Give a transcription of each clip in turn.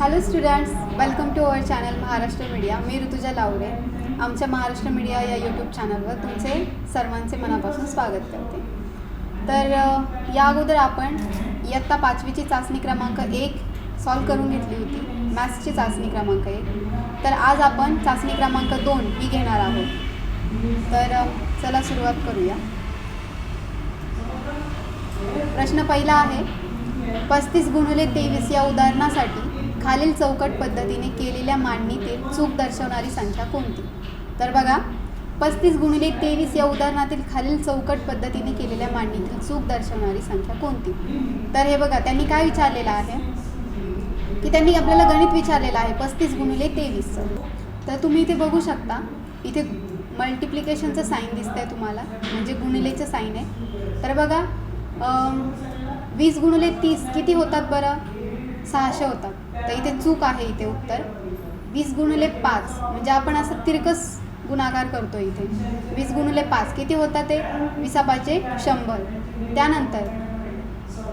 Hello students welcome to our channel Maharashtra media मी ऋतुजा लावरे. आमच्या Maharashtra media या YouTube चॅनलवर तुमचे सर्वांचे मनापासून स्वागत करते. तर या अगोदर आपण इयत्ता पाचवीची चाचणी क्रमांक एक सॉल्व करून घेतली होती. मॅथ्सची चाचणी क्रमांक एक. तर आज आपण चाचणी क्रमांक दोन ही घेणार आहोत. तर चला सुरुवात करूया. प्रश्न पहिला आहे पस्तीस गुणिले तेवीस या उदाहरणासाठी खालील चौकट पद्धतीने केलेल्या मांडणीतील चूक दर्शवणारी संख्या कोणती? तर बघा पस्तीस गुणिले तेवीस या उदाहरणातील खालील चौकट पद्धतीने केलेल्या मांडणीतील चूक दर्शवणारी संख्या कोणती? तर हे बघा त्यांनी काय विचारलेलं आहे? की त्यांनी आपल्याला गणित विचारलेलं आहे पस्तीस गुणिले तेवीसचं तर तुम्ही इथे बघू शकता इथे मल्टिप्लिकेशनचं साईन दिसतंय तुम्हाला म्हणजे गुणिलेचं साईन आहे. तर बघा वीस गुणिले तीस किती होतात बरं? सहाशे होतात. तर इथे चूक आहे इथे उत्तर. वीस गुणले पाच म्हणजे आपण असं तिरकस गुणाकार करतो इथे. वीस गुणले पाच किती होतात ते? विसापाचे शंभर. त्यानंतर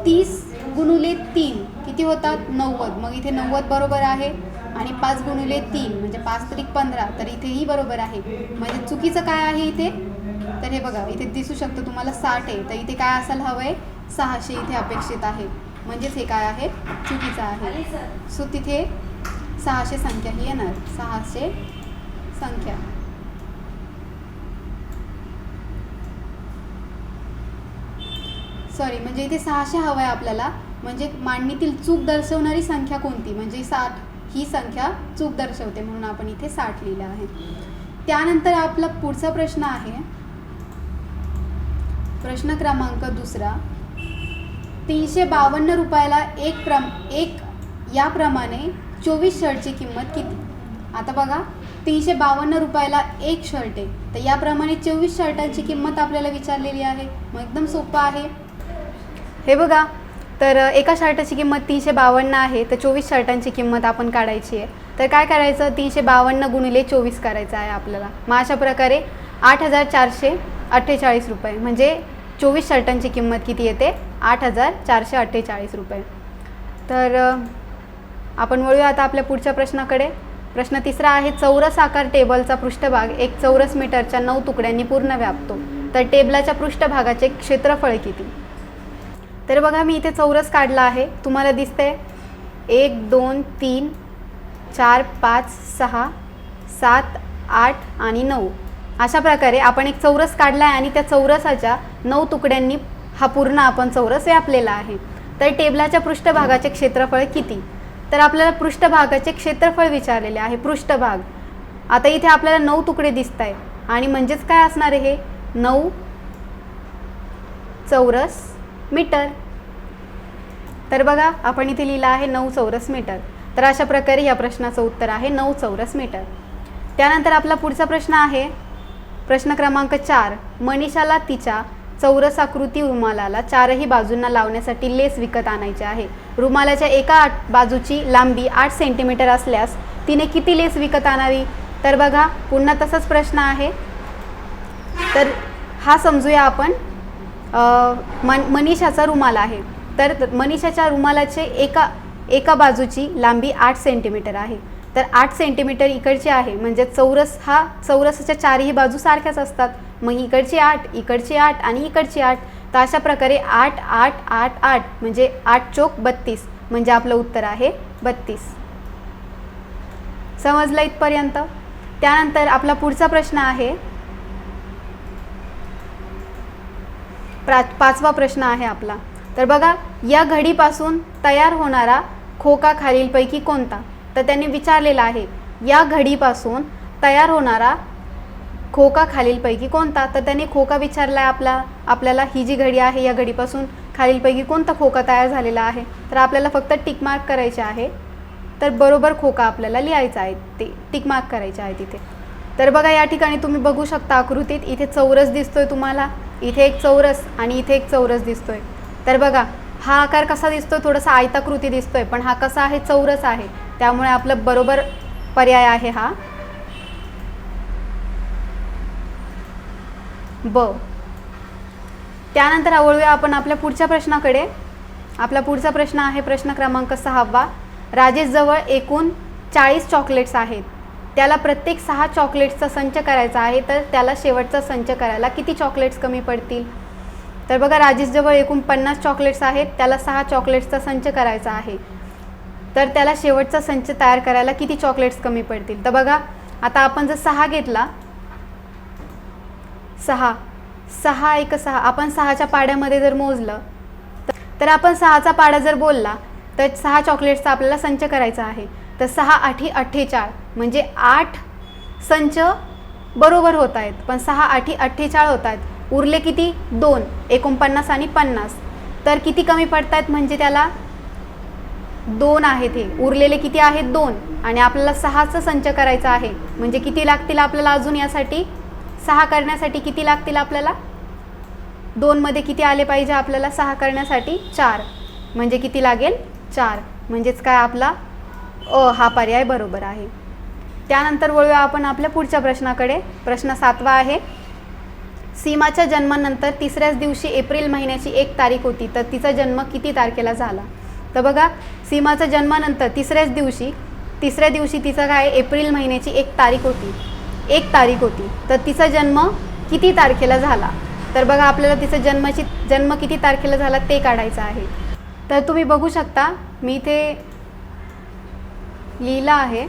तीस गुणुले तीन किती होतात नव्वद. मग इथे नव्वद बरोबर आहे आणि पाच गुणुले तीन म्हणजे पाच तरी पंधरा. तर इथेही बरोबर आहे. म्हणजे चुकीचं काय आहे इथे? तर हे बघा इथे दिसू शकतं तुम्हाला साठ आहे. तर इथे काय असायला हवं आहे सहाशे इथे अपेक्षित आहे. म्हणजेच हे काय आहे? चुकीचं आहे. सो तिथे सहाशे संख्या ही येणार. सहाशे संख्या. सॉरी म्हणजे इथे सहाशे हवं आहे आपल्याला. म्हणजे मांडणीतील चूक दर्शवणारी संख्या कोणती? म्हणजे साठ ही संख्या चूक दर्शवते म्हणून आपण इथे साठ लिहिलं आहे. त्यानंतर आपला पुढचा प्रश्न आहे. प्रश्न क्रमांक दुसरा. तीनशे बावन्न रुपयाला एक प्रम एक याप्रमाणे चोवीस शर्टची किंमत किती? आता बघा तीनशे बावन्न रुपयाला एक शर्ट आहे. तर याप्रमाणे चोवीस शर्टांची किंमत आपल्याला विचारलेली आहे. मग एकदम सोपं आहे. हे बघा तर एका शर्टाची किंमत तीनशे बावन्न आहे तर चोवीस शर्टांची किंमत आपण काढायची आहे. तर काय करायचं? तीनशे बावन्न गुणिले चोवीस करायचं आहे आपल्याला. मग अशा प्रकारे आठ हजार चारशे अठ्ठेचाळीस रुपये म्हणजे चोवीस शर्टांची किंमत किती येते? आठ हजार चारशे अठ्ठेचाळीस रुपये. तर आपण वळूया आता आपल्या पुढच्या प्रश्नाकडे. प्रश्न तिसरा आहे चौरस आकार टेबलचा पृष्ठभाग एक चौरस मीटरच्या नऊ तुकड्यांनी पूर्ण व्यापतो. तर टेबलाच्या पृष्ठभागाचे क्षेत्रफळ किती? तर बघा मी इथे चौरस काढला आहे. तुम्हाला दिसतंय एक दोन तीन चार पाच सहा सात आठ आणि नऊ. अशा प्रकारे आपण एक चौरस काढला आहे आणि त्या चौरसाच्या नऊ तुकड्यांनी हा पूर्ण आपण चौरस व्यापलेला आहे. तर टेबलाच्या पृष्ठभागाचे क्षेत्रफळ किती? तर आपल्याला पृष्ठभागाचे क्षेत्रफळ विचारलेले आहे. पृष्ठभाग. आता इथे आपल्याला नऊ तुकडे दिसत आहे आणि म्हणजेच काय असणार आहे हे? नऊ चौरस मीटर. तर बघा आपण इथे लिहिलं आहे नऊ चौरस मीटर. तर अशा प्रकारे या प्रश्नाचं उत्तर आहे नऊ चौरस मीटर. त्यानंतर आपला पुढचा प्रश्न आहे. प्रश्न क्रमांक चार. मनीषाला तिच्या चौरस आकृती रुमालाला चारही बाजूंना लावण्यासाठी लेस विकत आणायचे आहे. रुमालाच्या एका आठ बाजूची लांबी आठ सेंटीमीटर असल्यास तिने किती लेस विकत आणावी? तर बघा पुन्हा तसाच प्रश्न आहे. तर हा समजूया आपण. मन मनीषाचा रुमाल आहे. तर मनीषाच्या रुमालाचे एका एका बाजूची लांबी आठ सेंटीमीटर आहे. तर आठ सेंटीमीटर इकडची आहे. म्हणजे चौरस हा चौरसाच्या चारही बाजू सारख्याच असतात. मग इकडची आठ इकडची आठ आणि इकडची आठ. तर अशा प्रकारे आठ आठ आठ आठ म्हणजे आठ चोक बत्तीस म्हणजे आपलं उत्तर आहे बत्तीस. समजलं इथपर्यंत? त्यानंतर आपला पुढचा प्रश्न आहे. प्रा पाचवा प्रश्न आहे आपला. तर बघा या घडीपासून तयार होणारा खोका खालीलपैकी कोणता? तर त्यांनी विचारलेला आहे या घडीपासून तयार होणारा खोका खालीलपैकी कोणता? तर त्याने खोका विचारला आहे आपला. आपल्याला ही जी घडी आहे या घडीपासून खालीलपैकी कोणता खोका तयार झालेला आहे? तर आपल्याला फक्त टिक मार्क करायचे आहे. तर बरोबर खोका आपल्याला लिहायचा आहे. ते टिक मार्क करायचे आहे तिथे. तर बघा या ठिकाणी तुम्ही बघू शकता आकृतीत. इथे चौरस दिसतोय तुम्हाला. इथे एक चौरस आणि इथे एक चौरस दिसतोय. तर बघा हा आकार कसा दिसतोय? थोडासा आयताकृती दिसतोय पण हा कसा आहे? चौरस आहे. त्यामुळे आपलं बरोबर पर्याय आहे हा. ब. त्यानंतर वळूया आपण आपल्या पुढच्या प्रश्नाकडे. आपला पुढचा प्रश्न आहे प्रश्न क्रमांक सहावा. राजेशजवळ एकूण चाळीस चॉकलेट्स आहेत. त्याला प्रत्येक सहा चॉकलेट्सचा संच करायचा आहे तर त्याला शेवटचा संच करायला किती चॉकलेट्स कमी पडतील? तर बघा राजेशजवळ एकूण पन्नास चॉकलेट्स आहेत त्याला सहा चॉकलेट्सचा संच करायचा आहे. तर त्याला शेवटचा संच तयार करायला किती चॉकलेट्स कमी पडतील? तर बघा आता आपण जर सहा घेतला सहा. सहा एक सहा. आपण सहाच्या पाड्यामध्ये जर मोजलं तर- आपण सहाचा पाडा जर बोलला तर सहा चॉकलेट्सचा आपल्याला संच करायचा आहे. तर सहा आठी अठ्ठेचाळ म्हणजे आठ संच बरोबर होत आहेत. पण सहा आठी अठ्ठेचाळ होत आहेत. उरले किती? दोन. एकोणपन्नास आणि पन्नास. तर किती कमी पडत आहेत? म्हणजे त्याला दोन आहेत हे. उरलेले किती आहेत? दोन. आणि आपल्याला सहाचा संच करायचा आहे. म्हणजे किती लागतील आपल्याला अजून यासाठी? सहा करण्यासाठी किती लागतील आपल्याला? दोनमध्ये किती आले पाहिजे आपल्याला सहा करण्यासाठी? चार. म्हणजे किती लागेल? चार. म्हणजेच काय आपला? अ हा पर्याय बरोबर आहे. त्यानंतर वळूया आपण आपल्या पुढच्या प्रश्नाकडे. प्रश्न सातवा आहे. सीमाच्या जन्मानंतर तिसऱ्याच दिवशी एप्रिल महिन्याची एक तारीख होती. तर तिचा जन्म किती तारखेला झाला? तर बघा सीमाचा जन्मानंतर तिसऱ्याच दिवशी तिसऱ्या दिवशी तिचा काय? एप्रिल महिन्याची एक तारीख होती. एक तारीख होती. तर तिचा जन्म किती तारखेला झाला? तर बघा आपल्याला तिचा जन्माची जन्म किती तारखेला झाला ते काढायचं आहे. तर तुम्ही बघू शकता मी इथे लिहिलं आहे.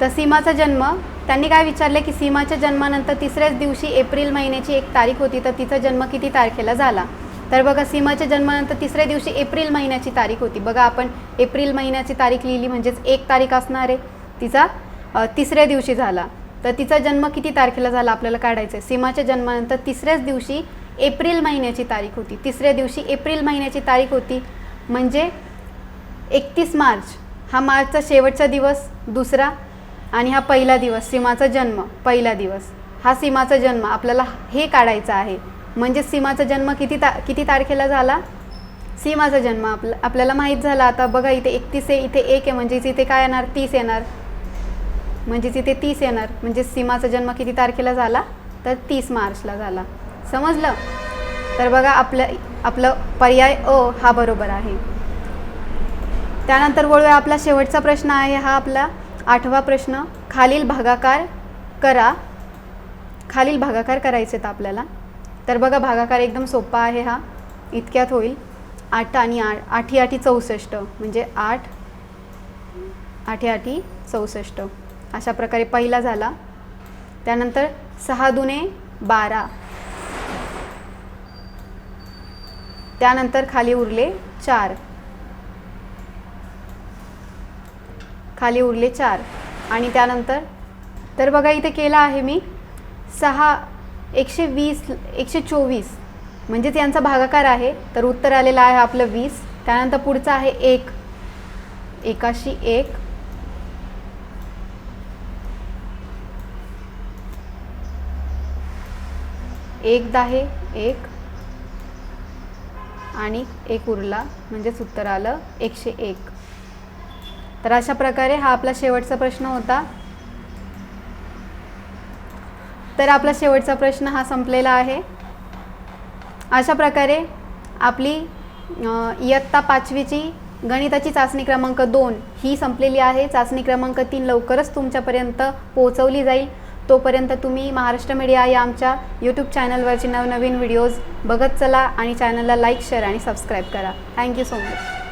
तर सीमाचा जन्म त्यांनी काय विचारले की सीमाच्या जन्मानंतर तिसऱ्याच दिवशी एप्रिल महिन्याची एक तारीख होती तर तिचा जन्म किती तारखेला झाला? तर बघा सीमाच्या जन्मानंतर तिसऱ्या दिवशी एप्रिल महिन्याची तारीख होती. बघा आपण एप्रिल महिन्याची तारीख लिहिली म्हणजेच एक तारीख असणार आहे. तिचा तिसऱ्या दिवशी झाला. तर तिचा जन्म किती तारखेला झाला आपल्याला काढायचं आहे सीमाच्या जन्मानंतर तिसऱ्याच दिवशी एप्रिल महिन्याची तारीख होती. तिसऱ्या दिवशी एप्रिल महिन्याची तारीख होती. म्हणजे एकतीस मार्च. हा मार्चचा शेवटचा दिवस दुसरा आणि हा पहिला दिवस सीमाचा जन्म पहिला दिवस. हा सीमाचा जन्म आपल्याला हे काढायचा आहे. म्हणजे सीमाचा जन्म किती ता किती तारखेला झाला? सीमाचा जन्म आपला आपल्याला माहीत झाला आता. बघा इथे एकतीस आहे इथे एक आहे म्हणजे इथे काय येणार? तीस येणार. म्हणजे तिथे तीस येणार म्हणजे सीमाचा जन्म किती तारखेला झाला? तर तीस मार्चला झाला. समजलं? तर बघा आपलं आपलं पर्याय अ हा बरोबर आहे. त्यानंतर वळूया आपला शेवटचा प्रश्न आहे हा आपला आठवा प्रश्न. खालील भागाकार करा. खालील भागाकार करायचे आहेत आपल्याला. तर बघा भागाकार एकदम सोपा आहे हा. इतक्यात होईल. आठ आणि आठ आठी आठी चौसष्ट म्हणजे आठ आठी आठी चौसष्ट. अशा प्रकारे पहिला झाला. त्यानंतर सहा दुने बारा. त्यानंतर खाली उरले चार. खाली उरले चार. आणि त्यानंतर तर बघा इथे केलं आहे मी सहा एकशे वीस एकशे चोवीस. म्हणजेच यांचा भागाकार आहे तर उत्तर आलेलं आहे आपलं वीस. त्यानंतर पुढचं आहे एक. एकाशी एक. एक दाहे एक. आणि एक उरला म्हणजेच उत्तर आलं एकशे एक. तर अशा प्रकारे हा आपला शेवटचा प्रश्न होता. तर आपला शेवटचा प्रश्न हा संपलेला आहे. अशा प्रकारे आपली इयत्ता पाचवीची गणिताची चाचणी क्रमांक दोन ही संपलेली आहे. चाचणी क्रमांक तीन लवकरच तुमच्यापर्यंत पोहोचवली जाईल. तोपर्यंत तुम्ही महाराष्ट्र मीडिया या आमच्या यूट्यूब चॅनलवरचे नवनवीन व्हिडिओज बघत चला आणि चॅनलला लाईक शेअर आणि सबस्क्राईब करा. Thank you so much